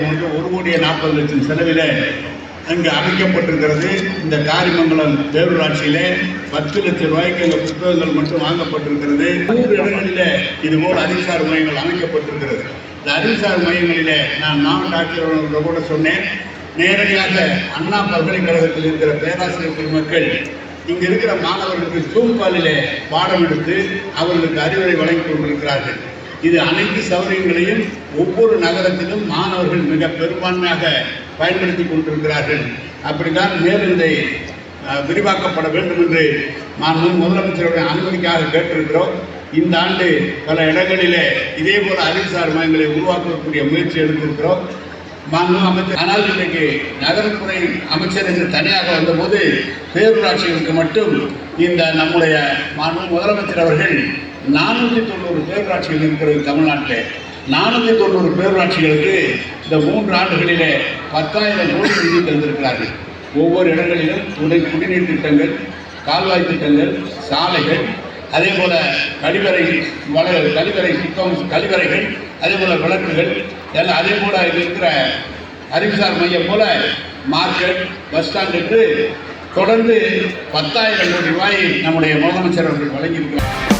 ஒரு கோடியே நாற்பது லட்சம் செலவில் அங்கு அமைக்கப்பட்டிருக்கிறது. இந்த காரிமங்கலம் பேரூராட்சியிலே பத்து லட்சம் ரூபாய்க்கு அங்கே புத்தகங்கள் மட்டும் வாங்கப்பட்டிருக்கிறது. நூறு இடங்களில் இது போல் அறிவுசார் மையங்கள் அமைக்கப்பட்டிருக்கிறது. இந்த அறிவுசார் மையங்களிலே நான் மாவட்ட ஆட்சியர்களோட கூட சொன்னேன். நேரடியாக அண்ணா பல்கலைக்கழகத்தில் இருக்கிற பேராசிரியர் பெருமக்கள் இங்கே இருக்கிற மாணவர்களுக்கு ஜூம் பாடம் எடுத்து அவர்களுக்கு அறிவுரை வழங்கி கொண்டிருக்கிறார்கள். இது அனைத்து சௌகரியங்களையும் ஒவ்வொரு நகரத்திலும் மாணவர்கள் மிக பெரும்பான்மையாக பயன்படுத்தி கொண்டிருக்கிறார்கள். அப்படித்தான் மேலும் இதை விரிவாக்கப்பட வேண்டும் என்று நான் முதலமைச்சருடைய அனுமதிக்காக கேட்டிருக்கிறோம். இந்த ஆண்டு பல இடங்களிலே இதே போல அறிவுசார் மையங்களை உருவாக்கக்கூடிய முயற்சி எடுத்திருக்கிறோம். மாண்பு அமைச்சர் ஆனால் இன்றைக்கு நகரத்துறை அமைச்சர் என்று தனியாக வந்தபோது பேரூராட்சிகளுக்கு மட்டும் இந்த நம்முடைய மாண்பு முதலமைச்சர் அவர்கள் நானூற்றி தொண்ணூறு பேரூராட்சிகள் இருக்கிறது தமிழ்நாட்டில். நானூற்றி தொண்ணூறு பேரூராட்சிகளுக்கு இந்த மூன்று ஆண்டுகளிலே பத்தாயிரம் கோடி நிதி தந்திருக்கிறார்கள். ஒவ்வொரு இடங்களிலும் துணை குடிநீர் திட்டங்கள் கால்வாய் திட்டங்கள் சாலைகள் அதே போல கழிவறை வள கழிவறை சுத்தம் கழிவறைகள் அதே போல விளக்குகள் எல்லாம் அதே போல இது இருக்கிற அறிவுசார் மையம் போல மார்க்கெட் பஸ் ஸ்டாண்ட் என்று தொடர்ந்து பத்தாயிரம் கோடி ரூபாய் நம்முடைய முதலமைச்சர் அவர்கள் வழங்கியிருக்கிறார்.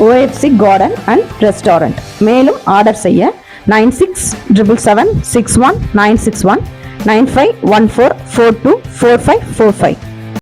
ஓஎஃப்சி கார்டன் அண்ட் ரெஸ்டாரண்ட் மேலும் ஆர்டர் செய்ய nine six triple seven six one nine six one nine five one four four two four five four five